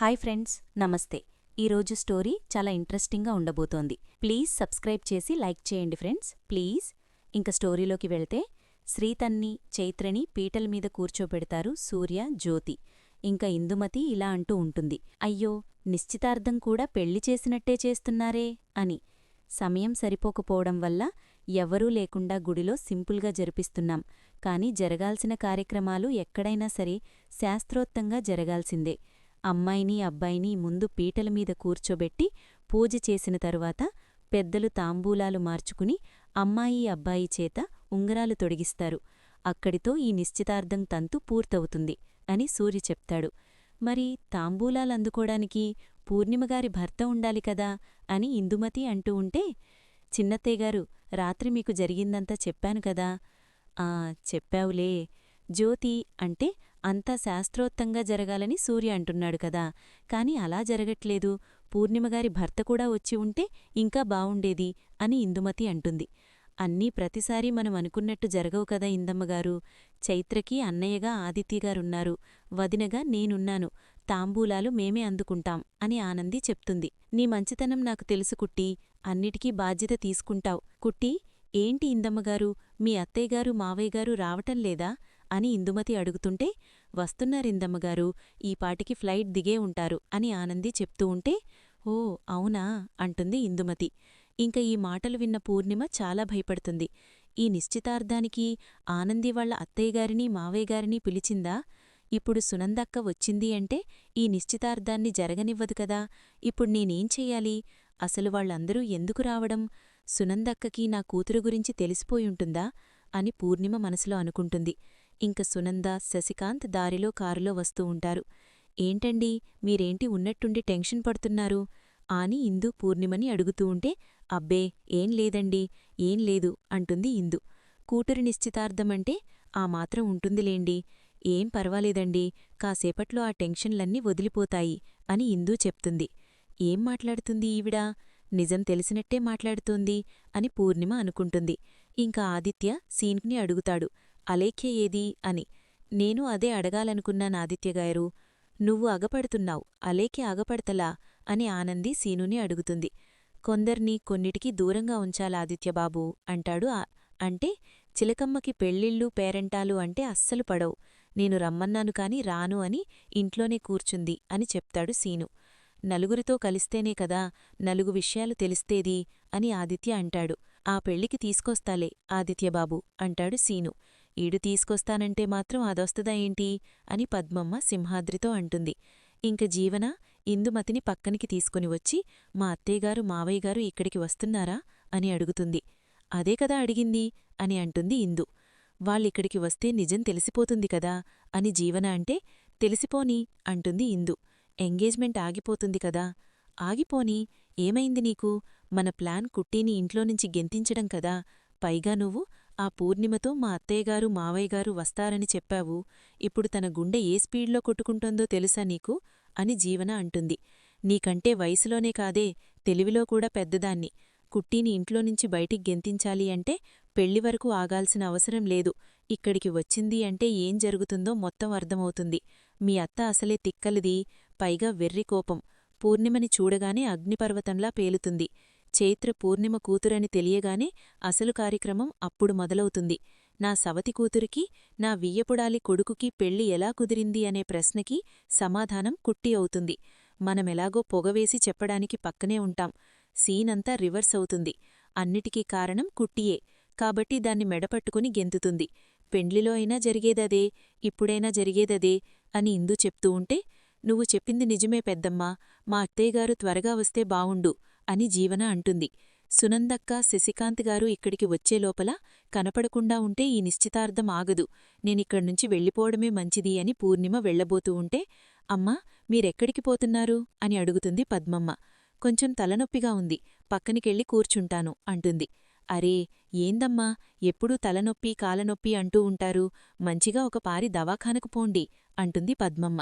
Hi friends నమస్తే. ఈరోజు story చాలా ఇంట్రెస్టింగ్గా ఉండబోతోంది. ప్లీజ్ సబ్స్క్రైబ్ చేసి లైక్ చేయండి ఫ్రెండ్స్ ప్లీజ్. ఇంక స్టోరీలోకి వెళ్తే శ్రీతన్ని చైత్రని పీటల మీద కూర్చోబెడతారు సూర్య జ్యోతి. ఇంకా ఇందుమతి ఇలా అంటూ ఉంటుంది. అయ్యో నిశ్చితార్థం కూడా పెళ్ళి చేసినట్టే చేస్తున్నారే అని. సమయం సరిపోకపోవడం వల్ల ఎవరూ లేకుండా గుడిలో సింపుల్గా జరిపిస్తున్నాం. కాని జరగాల్సిన కార్యక్రమాలు ఎక్కడైనా సరే శాస్త్రోత్తంగా జరగాల్సిందే. అమ్మాయిని అబ్బాయిని ముందు పీటల మీద కూర్చోబెట్టి పూజ చేసిన తరువాత పెద్దలు తాంబూలాలు మార్చుకుని అమ్మాయి అబ్బాయి చేత ఉంగరాలు తొడిగిస్తారు. అక్కడితో ఈ నిశ్చితార్థం తంతు పూర్తవుతుంది అని సూర్య చెప్తాడు. మరి తాంబూలాలందుకోడానికి పూర్ణిమగారి భర్త ఉండాలి కదా అని ఇందుమతి అంటూ ఉంటే చిన్నత్తయ్యగారు రాత్రి మీకు జరిగిందంతా చెప్పాను కదా. ఆ చెప్పావులే. జ్యోతి అంటే అంతా శాస్త్రోత్తంగా జరగాలని సూర్య అంటున్నాడు కదా. కాని అలా జరగట్లేదు. పూర్ణిమగారి భర్త కూడా వచ్చి ఉంటే ఇంకా బావుండేది అని ఇందుమతి అంటుంది. అన్నీ ప్రతిసారీ మనం అనుకున్నట్టు జరగవు కదా ఇందమ్మగారు చైత్రకి అన్నయ్యగా ఆదిత్యగారున్నారు వదినగా నేనున్నాను. తాంబూలాలు మేమే అందుకుంటాం అని ఆనంది చెప్తుంది. నీ మంచితనం నాకు తెలుసు కుట్టి. అన్నిటికీ బాధ్యత తీసుకుంటావు. కుట్టి ఏంటి ఇందమ్మగారు మీ అత్తయ్యగారు మావయ్యగారు రావటం లేదా? అని ఇందుమతి అడుగుతుంటే వస్తున్నారిందమ్మగారు ఈ పాటికి ఫ్లైట్ దిగే ఉంటారు అని ఆనంది చెప్తూ ఉంటే ఓ అవునా అంటుంది ఇందుమతి. ఇంక ఈ మాటలు విన్న పూర్ణిమ చాలా భయపడుతుంది. ఈ నిశ్చితార్థానికి ఆనంది వాళ్ళ అత్తయ్యగారిని మావయ్యగారిని పిలిచిందా? ఇప్పుడు సునందక్క వచ్చింది అంటే ఈ నిశ్చితార్థాన్ని జరగనివ్వదు కదా? ఇప్పుడు నేనేం చెయ్యాలి? అసలు వాళ్ళందరూ ఎందుకు రావడం? సునందక్కకి నా కూతురు గురించి తెలిసిపోయుంటుందా అని పూర్ణిమ మనసులో అనుకుంటుంది. ఇంక సునంద శశికాంత్ దారిలో కారులో వస్తూ ఉంటారు. ఏంటండి మీరేంటి ఉన్నట్టుండి టెన్షన్ పడుతున్నారు? అని ఇందు పూర్ణిమని అడుగుతూ ఉంటే అబ్బే ఏం లేదండి ఏం లేదు అంటుంది ఇందు. కూతురి నిశ్చితార్థమంటే ఆ మాత్రం ఉంటుందిలేండి ఏం పర్వాలేదండి కాసేపట్లో ఆ టెన్షన్లన్నీ వదిలిపోతాయి అని ఇందూ చెప్తుంది. ఏం మాట్లాడుతుంది ఈవిడా? నిజం తెలిసినట్టే మాట్లాడుతోంది అని పూర్ణిమ అనుకుంటుంది. ఇంకా ఆదిత్య సీన్క్ని అడుగుతాడు. అలేఖ్య ఏదీ అని. నేను అదే అడగాలనుకున్నానాదిత్యగారు నువ్వు అగపడుతున్నావు అలేఖ్య అగపడతలా అని ఆనంది సీనుని అడుగుతుంది. కొందర్ని కొన్నిటికి దూరంగా ఉంచాలాదిత్యబాబు అంటాడు అంటే చిలకమ్మకి పెళ్ళిళ్ళు పేరెంటాలు అంటే అస్సలు పడవు. నేను రమ్మన్నాను కాని రాను అని ఇంట్లోనే కూర్చుంది అని చెప్తాడు సీను. నలుగురితో కలిస్తేనే కదా నలుగు విషయాలు తెలిస్తేది అని ఆదిత్య అంటాడు. ఆ పెళ్ళికి తీసుకొస్తాలే ఆదిత్యబాబు అంటాడు సీను. ఈడు తీసుకొస్తానంటే మాత్రం అదొస్తదా ఏంటి? అని పద్మమ్మ సింహాద్రితో అంటుంది. ఇంక జీవన? ఇందుమతిని పక్కనికి తీసుకుని వచ్చి మా అత్తయ్యగారు మావయ్యగారు ఇక్కడికి వస్తున్నారా? అని అడుగుతుంది. అదే కదా అడిగింది? అని అంటుంది ఇందు. వాళ్ళిక్కడికి వస్తే నిజం తెలిసిపోతుంది కదా? అని జీవన అంటే తెలిసిపోని అంటుంది ఇందు. ఎంగేజ్మెంట్ ఆగిపోతుంది కదా? ఆగిపోని? ఏమైంది నీకు? మన ప్లాన్ కుట్టీని ఇంట్లోనుంచి గెంతించడం కదా? పైగా నువ్వు ఆ పూర్ణిమతో మా అత్తయ్యగారు మావయ్యగారు వస్తారని చెప్పావు. ఇప్పుడు తన గుండె ఏ స్పీడ్లో కొట్టుకుంటోందో తెలుసా నీకు? అని జీవన అంటుంది. నీకంటే వయసులోనే కాదే తెలివిలో కూడా పెద్దదాన్ని. కుట్టీని ఇంట్లోనుంచి బయటికి గెంతించాలి అంటే పెళ్ళి వరకు ఆగాల్సిన అవసరం లేదు. ఇక్కడికి వచ్చింది అంటే ఏం జరుగుతుందో మొత్తం అర్థమవుతుంది. మీ అత్త అసలే తిక్కలిది పైగా వెర్రి కోపం. పూర్ణిమని చూడగానే అగ్నిపర్వతంలా పేలుతుంది. చైత్ర పూర్ణిమ కూతురని తెలియగానే అసలు కార్యక్రమం అప్పుడు మొదలవుతుంది. నా సవతి కూతురికి నా వియ్యపుడాలి కొడుకుకి పెళ్ళి ఎలా కుదిరింది అనే ప్రశ్నకి సమాధానం కుట్టి అవుతుంది. మనమెలాగో పొగవేసి చెప్పడానికి పక్కనే ఉంటాం. సీనంతా రివర్స్ అవుతుంది. అన్నిటికీ కారణం కుట్టియే. కాబట్టి దాన్ని మెడపట్టుకుని గెంతుతుంది. పెండ్లిలో అయినా జరిగేదదే ఇప్పుడైనా జరిగేదదే అని ఇందు చెప్తూ ఉంటే నువ్వు చెప్పింది నిజమే పెద్దమ్మా. మా అత్తయ్యగారు త్వరగా వస్తే బావుండు. అని జీవన అంటుంది. సునందక్క శశికాంత్ గారు ఇక్కడికి వచ్చేలోపల కనపడకుండా ఉంటే ఈ నిశ్చితార్థం ఆగదు. నేనిక్కడ్నుంచి వెళ్ళిపోవడమే మంచిది అని పూర్ణిమ వెళ్ళబోతూ ఉంటే అమ్మా మీరెక్కడికి పోతున్నారు? అని అడుగుతుంది పద్మమ్మ. కొంచెం తలనొప్పిగా ఉంది. పక్కనికెళ్ళి కూర్చుంటాను అంటుంది. అరే ఏందమ్మా? ఎప్పుడూ తలనొప్పి కాలనొప్పి అంటూ ఉంటారు? మంచిగా ఒక పారి దవాఖానకు పోండి అంటుంది పద్మమ్మ.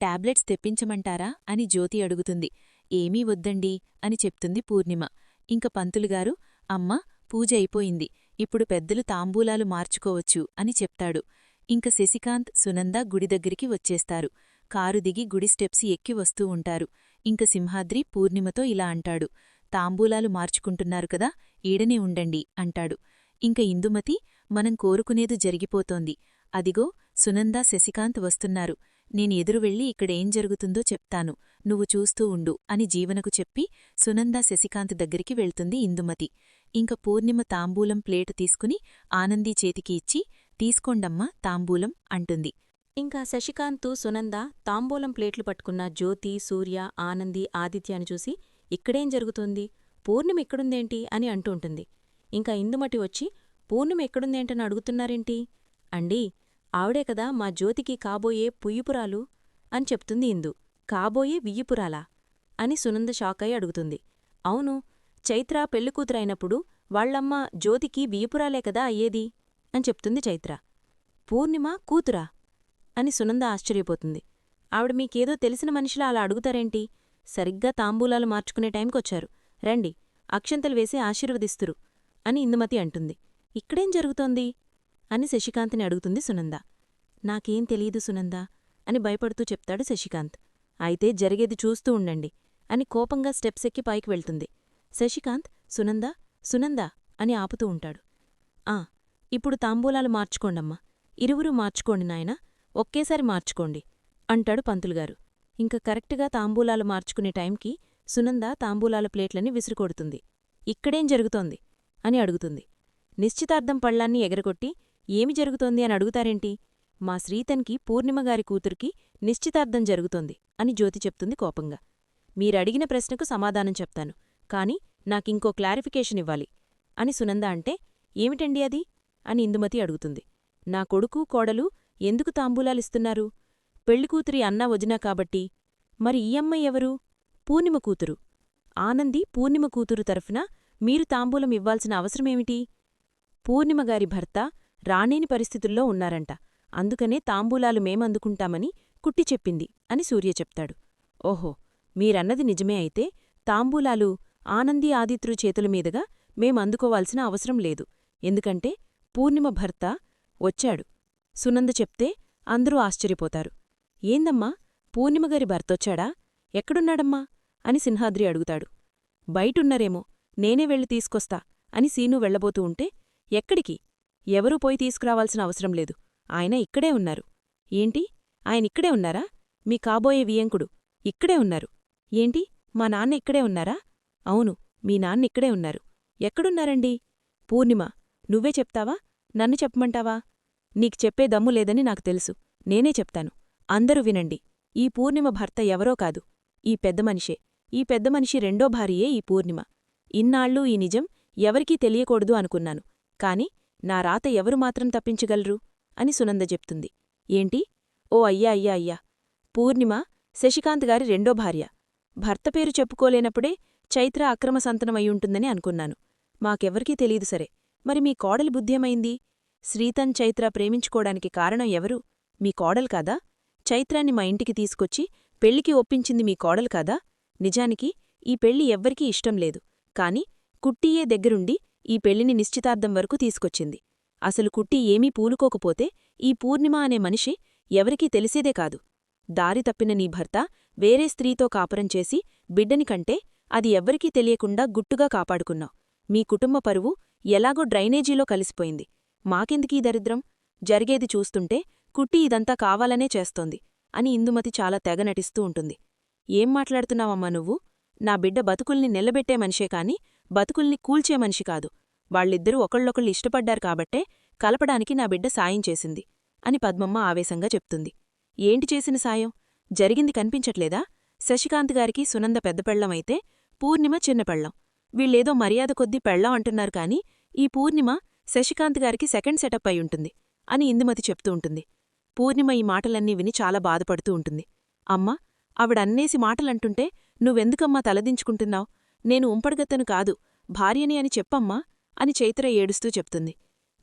టాబ్లెట్స్ తెప్పించమంటారా? అని జ్యోతి అడుగుతుంది. ఏమీ వద్దండి అని చెప్తుంది పూర్ణిమ. ఇంక పంతులుగారు అమ్మా పూజ అయిపోయింది. ఇప్పుడు పెద్దలు తాంబూలాలు మార్చుకోవచ్చు అని చెప్తాడు. ఇంక శశికాంత్ సునంద గుడి దగ్గరికి వచ్చేస్తారు. కారు దిగి గుడి స్టెప్స్ ఎక్కి వస్తూ ఉంటారు. ఇంక సింహాద్రి పూర్ణిమతో ఇలా అంటాడు. తాంబూలాలు మార్చుకుంటున్నారు కదా ఈడనే ఉండండి అంటాడు. ఇంక ఇందుమతి మనం కోరుకునేది జరిగిపోతోంది. అదిగో సునందా శశికాంత్ వస్తున్నారు. నేను ఎదురు వెళ్ళి ఇక్కడేం జరుగుతుందో చెప్తాను. నువ్వు చూస్తూ ఉండు అని జీవనకు చెప్పి సునందా శశికాంత్ దగ్గరికి వెళ్తుంది ఇందుమతి. ఇంక పూర్ణిమ తాంబూలం ప్లేటు తీసుకుని ఆనందీ చేతికి ఇచ్చి తీసుకోండమ్మా తాంబూలం అంటుంది. ఇంకా శశికాంత్ సునంద తాంబూలం ప్లేట్లు పట్టుకున్న జ్యోతి సూర్య ఆనంది ఆదిత్యాన్ని చూసి ఇక్కడేం జరుగుతుంది? పూర్ణిమ ఎక్కడుందేంటి? అని అంటూ ఉంటుంది. ఇంకా ఇందుమటి వచ్చి పూర్ణిమ ఎక్కడుందేంటని అడుగుతున్నారేంటి? అండీ ఆవిడే కదా మా జ్యోతికి కాబోయే పుయ్యిపురాలు అని చెప్తుంది ఇందు. కాబోయే వియ్యిపురాలా? అని సునంద షాకై అడుగుతుంది. అవును చైత్ర పెళ్ళికూతురైనప్పుడు వాళ్ళమ్మ జ్యోతికి బియ్యపురాలే కదా అయ్యేది? అని చెప్తుంది చైత్ర. పూర్ణిమ కూతురా? అని సునంద ఆశ్చర్యపోతుంది. ఆవిడ మీకేదో తెలిసిన మనిషిలా అలా అడుగుతారేంటి? సరిగ్గా తాంబూలాలు మార్చుకునే టైంకొచ్చారు. రండి అక్షంతలు వేసి ఆశీర్వదిస్తురు అని ఇందుమతి అంటుంది. ఇక్కడేం జరుగుతోంది? అని శశికాంత్ని అడుగుతుంది సునంద. నాకేం తెలీదు సునంద అని భయపడుతూ చెప్తాడు శశికాంత్. అయితే జరిగేది చూస్తూ ఉండండి అని కోపంగా స్టెప్స్ ఎక్కి పైకి వెళ్తుంది. శశికాంత్ సునంద సునంద అని ఆపుతూ ఉంటాడు. ఆ ఇప్పుడు తాంబూలాలు మార్చుకోండమ్మా. ఇరువురు మార్చుకోండి నాయనా. ఒక్కేసారి మార్చుకోండి అంటాడు పంతులుగారు. ఇంక కరెక్టుగా తాంబూలాలు మార్చుకునే టైంకి సునంద తాంబూలాల ప్లేట్లని విసిరికొడుతుంది. ఇక్కడేం జరుగుతోంది? అని అడుగుతుంది. నిశ్చితార్థం పళ్ళాన్ని ఎగరగొట్టి ఏమి జరుగుతోంది అని అడుగుతారేంటి? మా శ్రీతన్కి పూర్ణిమగారి కూతురికి నిశ్చితార్థం జరుగుతోంది అని జ్యోతి చెప్తుంది కోపంగా. మీరడిగిన ప్రశ్నకు సమాధానం చెప్తాను కాని నాకింకో క్లారిఫికేషన్ ఇవ్వాలి అని సునంద అంటే ఏమిటండి అది? అని ఇందుమతి అడుగుతుంది. నా కొడుకు కోడలు ఎందుకు తాంబూలాలిస్తున్నారు పెళ్ళికూతురి అన్నా వదినా కాబట్టి. మరి ఈ అమ్మాయి ఎవరు? పూర్ణిమ కూతురు. ఆనంది పూర్ణిమ కూతురు తరఫున మీరు తాంబూలం ఇవ్వాల్సిన అవసరమేమిటి? పూర్ణిమగారి భర్త రాణేని పరిస్థితుల్లో ఉన్నారంట. అందుకనే తాంబూలాలు మేమందుకుంటామని కుట్టి చెప్పింది అని సూర్య చెప్తాడు. ఓహో మీరన్నది నిజమే అయితే తాంబూలాలు ఆనంది ఆదిత్రు చేతుల మీదుగా మేమందుకోవాల్సిన అవసరం లేదు. ఎందుకంటే పూర్ణిమ భర్త వచ్చాడు. సునంద చెప్తే అందరూ ఆశ్చర్యపోతారు. ఏందమ్మా పూర్ణిమగారి భర్తొచ్చాడా? ఎక్కడున్నాడమ్మా? అని సింహాద్రి అడుగుతాడు. బయటున్నరేమో నేనే వెళ్ళి తీసుకొస్తా అని సీను వెళ్ళబోతూ ఉంటే ఎక్కడికి? ఎవరూ పోయి తీసుకురావాల్సిన అవసరం లేదు. ఆయన ఇక్కడే ఉన్నారు. ఏంటి? ఆయనిక్కడే ఉన్నారా? మీ కాబోయే వియంకుడు ఇక్కడే ఉన్నారు. ఏంటి? మా నాన్న ఇక్కడే ఉన్నారా? అవును మీ నాన్న ఇక్కడే ఉన్నారు. ఎక్కడున్నారండి? పూర్ణిమ నువ్వే చెప్తావా? నన్ను చెప్పమంటావా? నీకు చెప్పే దమ్ము లేదని నాకు తెలుసు. నేనే చెప్తాను. అందరూ వినండి. ఈ పూర్ణిమ భర్త ఎవరో కాదు. ఈ పెద్ద మనిషే. ఈ పెద్ద మనిషి రెండో భార్యే ఈ పూర్ణిమ. ఇన్నాళ్ళూ ఈ నిజం ఎవరికీ తెలియకూడదు అనుకున్నాను. కాని నా రాత ఎవరు మాత్రం తప్పించగలరు? అని సునంద చెప్తుంది. ఏంటి? ఓ అయ్యా అయ్యా అయ్యా. పూర్ణిమ శశికాంత్ గారి రెండో భార్య. భర్త పేరు చెప్పుకోలేనప్పుడే చైత్ర అక్రమ సంతనమయ్యుంటుందని అనుకున్నాను. మాకెవరికీ తెలీదు సరే. మరి మీ కోడలి బుద్ధ్యమైంది? శ్రీతన్ చైత్ర ప్రేమించుకోడానికి కారణం ఎవరు? మీ కోడలు కాదా? చైత్రాన్ని మా ఇంటికి తీసుకొచ్చి పెళ్ళికి ఒప్పించింది మీ కోడలు కాదా? నిజానికి ఈ పెళ్ళి ఎవ్వరికీ ఇష్టం లేదు. కాని కుట్టియే దగ్గరుండి ఈ పెళ్ళిని నిశ్చితార్థం వరకు తీసుకొచ్చింది. అసలు కుట్టి ఏమీ పూలుకోకపోతే ఈ పూర్ణిమ అనే మనిషి ఎవరికీ తెలిసేదే కాదు. దారి తప్పిన నీ భర్త వేరే స్త్రీతో కాపురం చేసి బిడ్డని కంటే అది ఎవ్వరికీ తెలియకుండా గుట్టుగా కాపాడుకున్నావు. మీ కుటుంబ పరువు ఎలాగో డ్రైనేజీలో కలిసిపోయింది. మాకెందుకీ దరిద్రం? జరిగేది చూస్తుంటే కుట్టి ఇదంతా కావాలనే చేస్తోంది అని ఇందుమతి చాలా తెగ నటిస్తూ ఉంటుంది. ఏం మాట్లాడుతున్నావమ్మా నువ్వు? నా బిడ్డ బతుకుల్ని నిలబెట్టే మనిషే కాని బతుకుల్ని కూల్చే మనిషి కాదు. వాళ్ళిద్దరూ ఒకళ్ళొకళ్ళు ఇష్టపడ్డారు కాబట్టే కలపడానికి నా బిడ్డ సాయం చేసింది అని పద్మమ్మ ఆవేశంగా చెప్తుంది. ఏంటి చేసిన సాయం? జరిగింది కనిపించట్లేదా? శశికాంత్ గారికి సునంద పెద్దపెళ్ళమైతే పూర్ణిమ చిన్నపెళ్ళం వీళ్ళేదో మర్యాద కొద్దీ పెళ్ళం అంటున్నారు కాని ఈ పూర్ణిమ శశికాంత్ గారికి సెకండ్ సెటప్ అయి ఉంటుంది అని ఇందుమతి చెప్తూ ఉంటుంది. పూర్ణిమ ఈ మాటలన్నీ విని చాలా బాధపడుతూ ఉంటుంది. అమ్మా ఆవిడన్నేసి మాటలంటుంటే నువ్వెందుకమ్మా తలదించుకుంటున్నావు? నేను ఉంపడగత్తను కాదు భార్యని అని చెప్పమ్మా అని చైత్ర ఏడుస్తూ చెప్తుంది.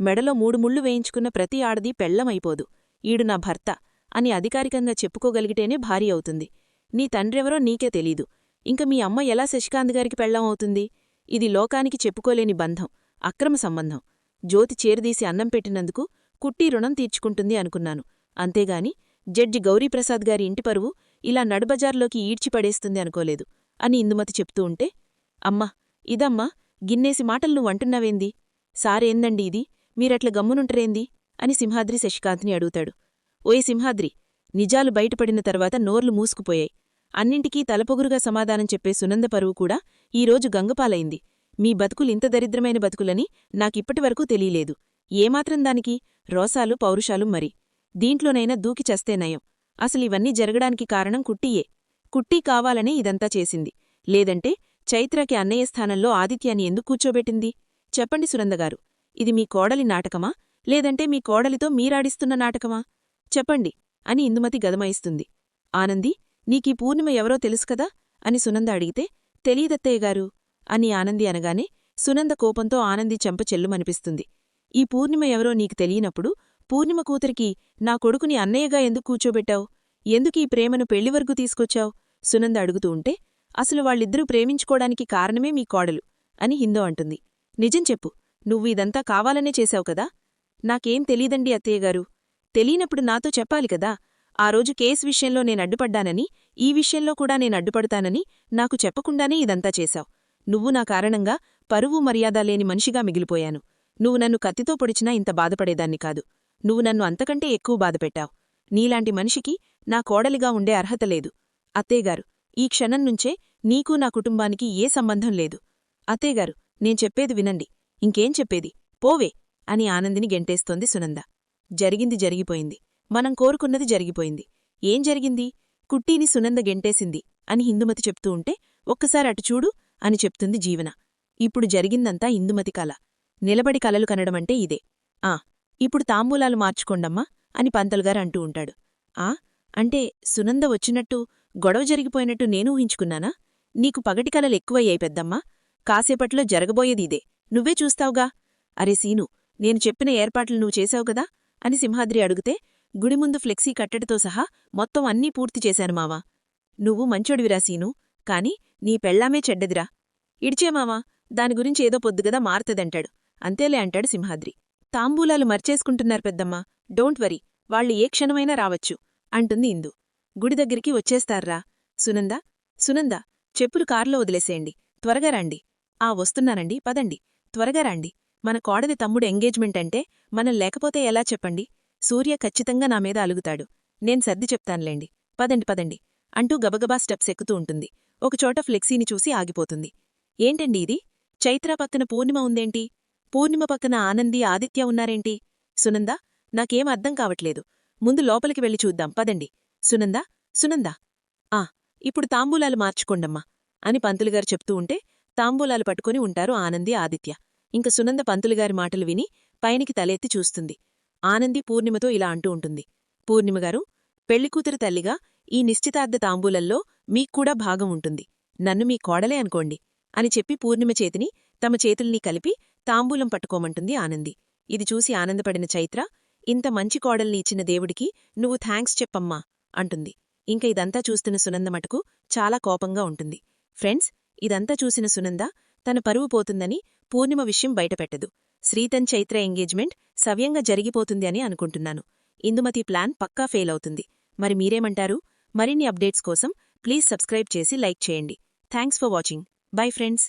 మెడలో మూడు ముళ్ళు వేయించుకున్న ప్రతి ఆడది పెళ్ళమైపోదు ఈడు నా భర్త అని అధికారికంగా చెప్పుకోగలిగితేనే భార్య అవుతుంది. నీ తండ్రెవరో నీకే తెలీదు. ఇంక మీ అమ్మ ఎలా శశికాంత్ గారికి పెళ్ళం అవుతుంది? ఇది లోకానికి చెప్పుకోలేని బంధం అక్రమ సంబంధం. జ్యోతి చేరదీసి అన్నం పెట్టినందుకు కుట్టి రుణం తీర్చుకుంటుంది అనుకున్నాను. అంతేగాని జడ్జి గౌరీప్రసాద్ గారి ఇంటి పరువు ఇలా నడుబజార్లోకి ఈడ్చిపడేస్తుంది అనుకోలేదు అని ఇందుమతి చెప్తూ ఉంటే అమ్మా ఇదమ్మా గిన్నేసి మాటలు నువ్వంటున్నావేంది సారేందండి ఇది? మీరట్ల గమ్మునుంటరేంది? అని సింహాద్రి శశికాంత్ని అడుగుతాడు. ఓయ్ సింహాద్రి నిజాలు బయటపడిన తర్వాత నోర్లు మూసుకుపోయాయి. అన్నింటికీ తలపొగురుగా సమాధానం చెప్పే సునంద పరువు కూడా ఈరోజు గంగపాలైంది. మీ బతుకులింత దరిద్రమైన బతుకులని నాకిప్పటివరకు తెలియలేదు. ఏమాత్రం దానికి? రోసాలు పౌరుషాలు మరి. దీంట్లోనైనా దూకి చస్తే నయం. అసలివన్నీ జరగడానికి కారణం కుట్టియే. కుట్టి కావాలనే ఇదంతా చేసింది. లేదంటే చైత్రకి అన్నయ్య స్థానంలో ఆదిత్యాన్ని ఎందుకు కూర్చోబెట్టింది? చెప్పండి సునందగారు ఇది మీ కోడలి నాటకమా? లేదంటే మీ కోడలితో మీరాడిస్తున్న నాటకమా? చెప్పండి అని ఇందుమతి గదమాయిస్తుంది. ఆనంది నీకీ పూర్ణిమ ఎవరో తెలుసుకదా అని సునంద అడిగితే తెలీదత్తయ్యగారు అని ఆనంది అనగానే సునంద కోపంతో ఆనంది చెంప చెల్లుమనిపిస్తుంది. ఈ పూర్ణిమ ఎవరో నీకు తెలియనప్పుడు పూర్ణిమ కూతురికి నా కొడుకుని అన్నయ్యగా ఎందుకు కూర్చోబెట్టావు? ఎందుకీ ప్రేమను పెళ్ళివరకు తీసుకొచ్చావు? సునంద అడుగుతూ ఉంటే అసలు వాళ్ళిద్దరూ ప్రేమించుకోడానికి కారణమే మీ కోడలు అని హిందో అంటుంది. నిజం చెప్పు నువ్వు ఇదంతా కావాలనే చేశావు కదా? నాకేం తెలీదండి అత్తయ్యగారు తెలియనప్పుడు నాతో చెప్పాలి కదా? ఆ రోజు కేసు విషయంలో నేను అడ్డుపడ్డానని ఈ విషయంలో కూడా నేను అడ్డుపడతానని నాకు చెప్పకుండానే ఇదంతా చేశావు. నువ్వు నా కారణంగా పరువు మర్యాద లేని మనిషిగా మిగిలిపోయాను. నువ్వు నన్ను కత్తితో పొడిచినా ఇంత బాధపడేదాన్ని కాదు. నువ్వు నన్ను అంతకంటే ఎక్కువ బాధపెట్టావు. నీలాంటి మనిషికి నా కోడలిగా ఉండే అర్హత లేదు. అత్తేగారు ఈ క్షణం నుంచే నీకు నా కుటుంబానికి ఏ సంబంధం లేదు. అత్తేగారు నేను చెప్పేది వినండి. ఇంకేం చెప్పేది? పోవే అని ఆనందిని గెంటేస్తోంది సునంద. జరిగింది జరిగిపోయింది. మనం కోరుకున్నది జరిగిపోయింది. ఏం జరిగింది? కుట్టీని సునంద గెంటేసింది అని హిందుమతి చెప్తూ ఉంటే ఒక్కసారి అటు చూడు అని చెప్తుంది జీవన. ఇప్పుడు జరిగిందంతా ఇందుమతి కల. నిలబడి కలలు కనడమంటే ఇదే. ఆ ఇప్పుడు తాంబూలాలు మార్చుకోండమ్మా అని పంతలుగారు అంటూ ఉంటాడు. ఆ అంటే సునంద వచ్చినట్టు గొడవ జరిగిపోయినట్టు నేను ఊహించుకున్నానా? నీకు పగటి కలలు ఎక్కువయ్యాయి పెద్దమ్మా. కాసేపట్లో జరగబోయేది ఇదే నువ్వే చూస్తావుగా. అరే సీను నేను చెప్పిన ఏర్పాట్లు నువ్వు చేశావు కదా? అని సింహాద్రి అడిగితే గుడి ముందు ఫ్లెక్సీ కట్టడితో సహా మొత్తం అన్నీ పూర్తి చేశాను మావా. నువ్వు మంచోడివిరా సీను కాని నీ పెళ్ళామే చెడ్డదిరా. ఇడిచే మావా దాని గురించి ఏదో పొద్దుగదా మారుతదంటాడు. అంతేలే అంటాడు సింహాద్రి. తాంబూలాలు మర్చేసుకుంటున్నారు పెద్దమ్మా. డోంట్ వరీ వాళ్ళు ఏ క్షణమైనా రావచ్చు అంటుంది ఇందు. గుడి దగ్గరికి వచ్చేస్తారా సునందా సునందా చెప్పులు కారులో వదిలేసేయండి. త్వరగా రండి. ఆ వస్తున్నానండి. పదండి. త్వరగా రండి. మన కోడలి తమ్ముడు ఎంగేజ్మెంట్ అంటే మనం లేకపోతే ఎలా చెప్పండి? సూర్య ఖచ్చితంగా నా మీద అలుగుతాడు. నేను సర్ది చెప్తానులేండి. పదండి పదండి. అంటూ గబగబా స్టెప్స్ ఎక్కుతూ ఉంటుంది. ఒకచోట ఫ్లెక్సీని చూసి ఆగిపోతుంది. ఏంటండి ఇది? చైత్ర పక్కన పూర్ణిమ ఉందేంటి? పూర్ణిమ పక్కన ఆనంది ఆదిత్య ఉన్నారేంటి? సునందా నాకేం అర్థం కావట్లేదు. ముందు లోపలికి వెళ్ళి చూద్దాం. పదండి. సునందా సునందా. ఆ ఇప్పుడు తాంబూలాలు మార్చుకోండమ్మా అని పంతులుగారు చెప్తూ ఉంటే తాంబూలాలు పట్టుకుని ఉంటారు ఆనంది ఆదిత్య. ఇంక సునంద పంతులుగారి మాటలు విని పైనికి తలెత్తి చూస్తుంది. ఆనంది పూర్ణిమతో ఇలా అంటూ ఉంటుంది. పూర్ణిమగారు పెళ్ళికూతురు తల్లిగా ఈ నిశ్చితార్థ తాంబూలల్లో మీక్కూడా భాగం ఉంటుంది. నన్ను మీ కోడలే అనుకోండి అని చెప్పి పూర్ణిమ చేతిని తమ చేతుల్ని కలిపి తాంబూలం పట్టుకోమంటుంది ఆనంది. ఇది చూసి ఆనందపడిన చైత్ర ఇంత మంచి కోడల్ని ఇచ్చిన దేవుడికి నువ్వు థ్యాంక్స్ చెప్పమ్మా. అంటుంది. ఇంక ఇదంతా చూస్తున్న సునంద మటుకు చాలా కోపంగా ఉంటుంది. ఫ్రెండ్స్ ఇదంతా చూసిన సునంద తన పరువు పోతుందని పూర్ణిమ విషయం బయటపెట్టదు. శ్రీతన్ చైత్ర ఎంగేజ్మెంట్ సవ్యంగా జరిగిపోతుంది అని అనుకుంటున్నాను. ఇందుమతి ప్లాన్ పక్కా ఫెయిల్ అవుతుంది. మరి మీరేమంటారు? మరిన్ని అప్డేట్స్ కోసం ప్లీజ్ సబ్స్క్రైబ్ చేసి లైక్ చేయండి. Thanks for watching. Bye friends.